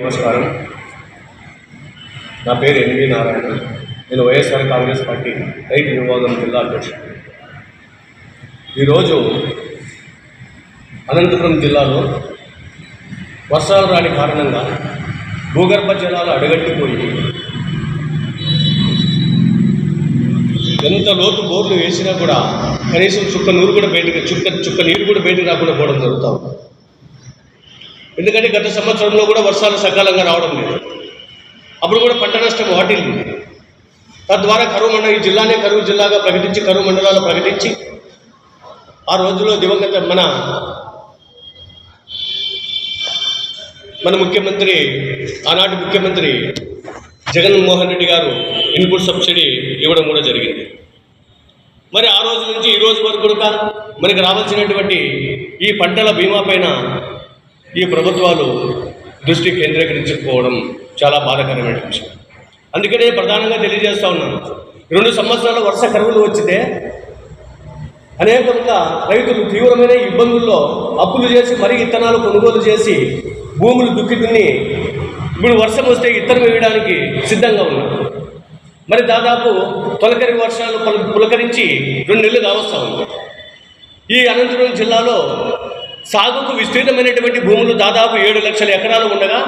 నమస్కారం. నా పేరు ఎన్వి నారాయణ నేను వైఎస్ఆర్ కాంగ్రెస్ పార్టీ రైతు విభాగం జిల్లా అధ్యక్షుడు. ఈరోజు అనంతపురం జిల్లాలో వర్షాలు రాని కారణంగా భూగర్భ జలాలు అడగట్టిపోయి ఎంత లోతు బోర్లు వేసినా కూడా కనీసం చుక్క నూరు కూడా బయటకు చుక్క చుక్క నీరు కూడా బయటకు రాకుండా పోవడం జరుగుతూ ఉంది. ఎందుకంటే గత సంవత్సరంలో కూడా వర్షాలు సకాలంగా రావడం లేదు. అప్పుడు కూడా పంట నష్టం వాటిల్లింది తద్వారా కరువు మండలం ఈ జిల్లానే కరువు జిల్లాగా ప్రకటించి కరువు మండలాలు ప్రకటించి ఆ రోజుల్లో దివంగత మన మన ముఖ్యమంత్రి ఆనాటి ముఖ్యమంత్రి జగన్మోహన్ రెడ్డి గారు ఇన్పుట్ సబ్సిడీ ఇవ్వడం కూడా జరిగింది. మరి ఆ రోజు నుంచి ఈ రోజు వరకు కూడా మనకి రావాల్సినటువంటి ఈ పంటల బీమా పైన ఈ ప్రభుత్వాలు దృష్టి కేంద్రీకరించకపోవడం చాలా బాధాకరమైన విషయం. అందుకనే ప్రధానంగా తెలియజేస్తా ఉన్నాను. రెండు సంవత్సరాల వర్ష కరువులు వచ్చితే అనేకంగా రైతులు తీవ్రమైన ఇబ్బందుల్లో అప్పులు చేసి మరి ఇత్తనాలు కొనుగోలు చేసి భూములు దుక్కి దున్ని ఇప్పుడు వర్షం వస్తే ఇత్తనం వేయడానికి సిద్ధంగా ఉన్నారు. మరి దాదాపు తొలకరి వర్షాలు పుల- పులకరించి రెండు నెలలు కావస్తా ఉంది. ఈ అనంతపురం జిల్లాలో సాగుకు విస్తీర్ణమైనటువంటి భూములు దాదాపు ఏడు లక్షల ఎకరాలు ఉండగా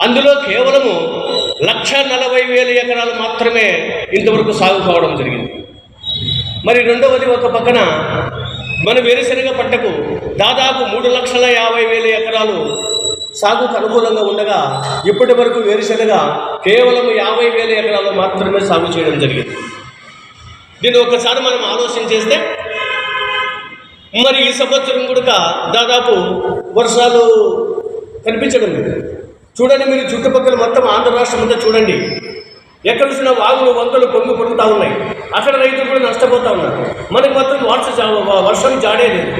అందులో కేవలము లక్ష నలభై వేల ఎకరాలు మాత్రమే ఇంతవరకు సాగు కావడం జరిగింది. మరి రెండవది ఒక పక్కన మన వేరుశనగ పంటకు దాదాపు మూడు లక్షల యాభై వేల ఎకరాలు సాగుకు అనుకూలంగా ఉండగా ఇప్పటి వరకు వేరుశనగ కేవలం యాభై వేల ఎకరాలు మాత్రమే సాగు చేయడం జరిగింది. దీన్ని ఒకసారి మనం ఆలోచన చేస్తే మరి ఈ సంవత్సరం కూడా దాదాపు వర్షాలు కనిపించడం లేదు. చూడండి మీరు చుట్టుపక్కల మొత్తం ఆంధ్ర రాష్ట్రం అంతా చూడండి. ఎక్కడ చూసిన వాగులు వంకలు పొంగి పొరుగుతూ ఉన్నాయి. అక్కడ రైతులు కూడా నష్టపోతూ ఉన్నారు. మనకి మాత్రం వర్ష వర్షం జాడే లేదు.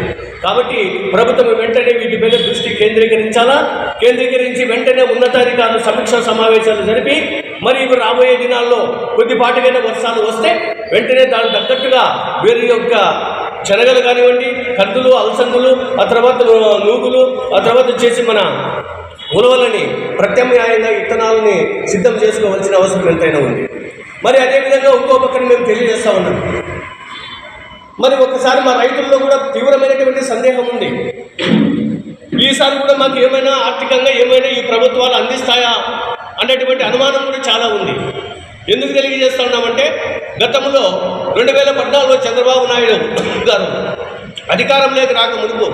కాబట్టి ప్రభుత్వం వెంటనే వీటి మీద దృష్టి కేంద్రీకరించాలా? కేంద్రీకరించి వెంటనే ఉన్నతాధికారులు సమీక్షా సమావేశాలు జరిపి మరి ఇవి రాబోయే దినాల్లో కొద్దిపాటికైనా వర్షాలు వస్తే వెంటనే దానికి తగ్గట్టుగా వీరి యొక్క శనగలు కానివ్వండి కందులు అలసందులు ఆ తర్వాత నూగులు ఆ తర్వాత వచ్చేసి మన ఉలవలని ప్రత్యామ్నాయంగా విత్తనాలని సిద్ధం చేసుకోవాల్సిన అవసరం ఎంతైనా ఉంది. మరి అదేవిధంగా ఇంకో పక్కన మేము తెలియజేస్తా ఉన్నాం. మరి ఒకసారి మా రైతుల్లో కూడా తీవ్రమైనటువంటి సందేహం ఉంది. ఈసారి కూడా మాకు ఏమైనా ఆర్థికంగా ఏమైనా ఈ ప్రభుత్వాలు అందిస్తాయా అనేటువంటి అనుమానం కూడా చాలా ఉంది. ఎందుకు తెలియజేస్తా ఉన్నామంటే గతంలో రెండు వేల పద్నాలుగులో చంద్రబాబు నాయుడు గారు అధికారంలోకి రాక మునుపు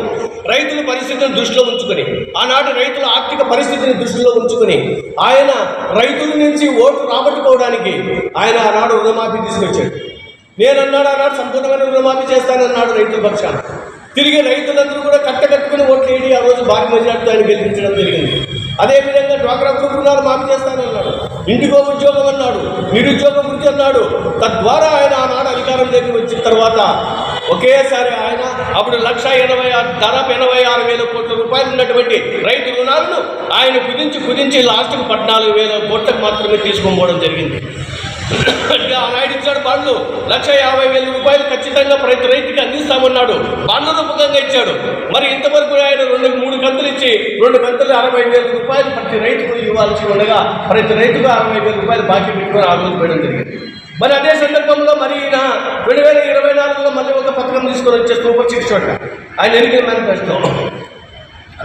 రైతుల పరిస్థితిని దృష్టిలో ఉంచుకొని ఆనాటి రైతుల ఆర్థిక పరిస్థితిని దృష్టిలో ఉంచుకొని ఆయన రైతుల నుంచి ఓట్లు రాబట్టుకోవడానికి ఆయన ఆనాడు రుణమాఫీ తీసుకొచ్చాడు. నేనన్నాడు ఆనాడు సంపూర్ణమైన రుణమాఫీ చేస్తానన్నాడు రైతుల పక్షాన. తిరిగి రైతులందరూ కూడా కట్టకట్టుకుని ఓట్లు వేయడి ఆ రోజు భారీ మెజార్టీతో ఆయన గెలిపించడం జరిగింది. అదేవిధంగా డ్వాక్రా గ్రూప్ రుణాలు మాఫీ చేస్తానన్నాడు ఇంటికో ఉద్యోగం అన్నాడు నిరుద్యోగం వృత్తి అన్నాడు. తద్వారా ఆయన ఆనాడు అధికారంలోకి వచ్చిన తర్వాత ఒకేసారి ఆయన అప్పుడు లక్ష ఎనభై ఆరు దాదాపు ఎనభై ఆరు వేల కోట్ల రూపాయలు ఉన్నటువంటి రైతు రుణాలను ఆయన కుదించి కుదించి లాస్ట్కు పద్నాలుగు వేల కోట్లకు మాత్రమే తీసుకుపోవడం జరిగింది. ఇక ఆనాడు ఇచ్చాడు బాండ్లు. లక్ష యాభై వేల రూపాయలు ఖచ్చితంగా ప్రతి రైతుకి అందిస్తామన్నాడు. బాండ్ల రూపకంగా ఇచ్చాడు. మరి ఇంతవరకు ఆయన రెండు మూడు కంతులు ఇచ్చి రెండు కంతులు అరవై వేల రూపాయలు ప్రతి రైతుకు ఇవ్వాల్సి ఉండగా ప్రతి రైతుకు అరవై వేల రూపాయలు బాకీ పెట్టుకొని ఆ రోజు పోయడం జరిగింది. మరి అదే సందర్భంలో మరి ఈయన రెండు వేల ఇరవై నాలుగులో మళ్ళీ ఒక పథకం తీసుకొని వచ్చే సూపర్ సిక్స్ చోట ఆయన ఎన్నికల మేనిఫెస్టో.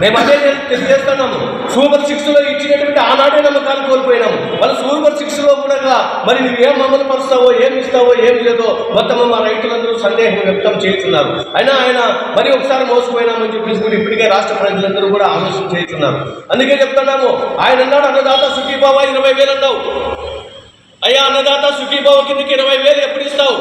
మేము అదే తెలియజేస్తున్నాము. సూపర్ సిక్స్లో ఇచ్చినటువంటి ఆనాడే నమ్మకాలు కోల్పోయినాము. మళ్ళీ సూపర్ సిక్స్లో కూడా మరి నువ్వు ఏం అమలు పరుస్తావో ఏం ఇస్తావో ఏం లేదో మొత్తం మా రైతులందరూ సందేహం వ్యక్తం చేస్తున్నారు. అయినా ఆయన మరి ఒకసారి మోసపోయినామని చెప్పేసి కూడా ఇప్పటికే రాష్ట్ర ప్రజలందరూ కూడా ఆలోచన చేస్తున్నారు. అందుకే చెప్తున్నాము ఆయన అన్నాడు అన్నదాత సుఖీబాబా ఇరవై వేలు అన్నావు. అయ్యా అన్నదాత సుఖీబాబు కిందకి ఇరవై వేలు ఎప్పుడు ఇస్తావు?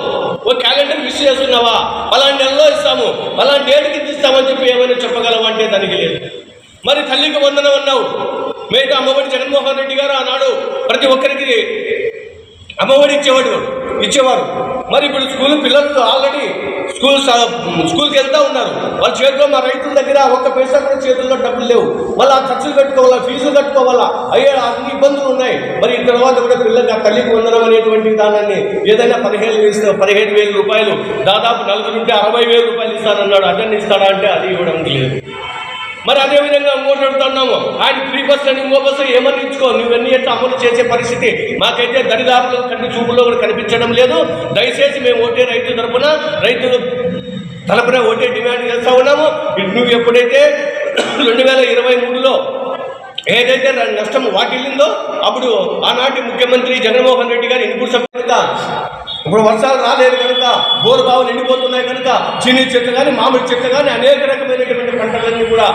ఓ క్యాలెండర్ మిస్ చేస్తున్నావా? అలాంటి నెలలో ఇస్తాము అలాంటి ఏడు కింద ఇస్తామని చెప్పి ఏమైనా చెప్పగలవా? అంటే దానికి లేదు. మరి తల్లికి వందనం అన్నావు. మిగతా అమ్మఒడి జగన్మోహన్ రెడ్డి గారు ఆనాడు ప్రతి ఒక్కరికి అమ్మఒడి ఇచ్చేవాడు ఇచ్చేవారు. మరి ఇప్పుడు స్కూల్ పిల్లలు ఆల్రెడీ స్కూల్ స- స్కూల్కి వెళ్తా ఉన్నారు. వాళ్ళ చేతిలో మా రైతుల దగ్గర ఒక్క పైసా కూడా చేతుల్లో డబ్బులు లేవు. మళ్ళీ ఆ ఖర్చులు కట్టుకోవాలా ఫీజులు కట్టుకోవాలా? అయ్యే అన్ని ఇబ్బందులు ఉన్నాయి. మరి ఈ తర్వాత కూడా పిల్లలకి ఆ తల్లికి వందనం అనేటువంటి దానాన్ని ఏదైనా పదిహేను వేలు పదిహేను వేల రూపాయలు దాదాపు నలుగురు ఉంటే అరవై వేల రూపాయలు ఇస్తానన్నాడు. అటెండ్ ఇస్తాడా అంటే అది ఇవ్వడం లేదు. మరి అదేవిధంగా మాట్లాడుతున్నాము. ఇంకోటి ఆయన ఫ్రీ బస్ అని ఇంకో బస్సు ఏమని ఇచ్చుకో నువ్వన్నీ ఎట్లా అమలు చేసే పరిస్థితి? మాకైతే దరిదాపులు కంటి చూపుల్లో కూడా కనిపించడం లేదు. దయచేసి మేము ఓటే రైతు తరపున రైతులు తలపున ఓటే డిమాండ్ చేస్తూ ఉన్నాము. నువ్వు ఎప్పుడైతే రెండు వేల ఇరవై మూడులో ఏదైతే నష్టం వాటిల్లిందో అప్పుడు ఆనాటి ముఖ్యమంత్రి జగన్మోహన్ రెడ్డి గారు ఇన్పుట్ సభ్యులుగా ఇప్పుడు వర్షాలు రాలేదు కనుక బోరు బావులు ఎండిపోతున్నాయి కనుక చీనీ చెట్లు కానీ మామిడి చెట్లు కానీ అనేక రకమైనటువంటి పంటలన్నీ కూడా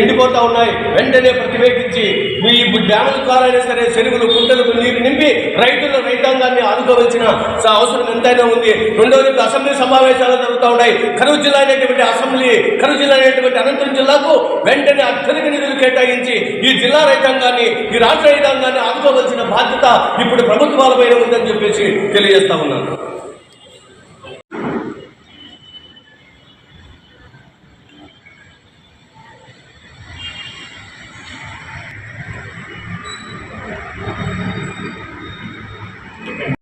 ఎండిపోతూ ఉన్నాయి. వెంటనే ప్రతివేకించి మీ డ్యాముల ద్వారా అయినా సరే చెరువులు కుంటలకు నీరు నింపి రైతుల రైతాంగాన్ని ఆదుకోవాల్సిన స- అవసరం ఎంతైనా ఉంది. రెండవది అసెంబ్లీ సమావేశాలు జరుగుతూ ఉన్నాయి. కరువు జిల్లా అనేటువంటి అసెంబ్లీ కరువు జిల్లా అనేటువంటి అనంతరం జిల్లా ఈ జిల్లా రైతాంగాన్ని ఈ రాష్ట్ర రైతాంగాన్ని ఆదుకోవాల్సిన బాధ్యత ఇప్పుడు ప్రభుత్వాల పైన ఉందని చెప్పేసి తెలియజేస్తా ఉన్నాను.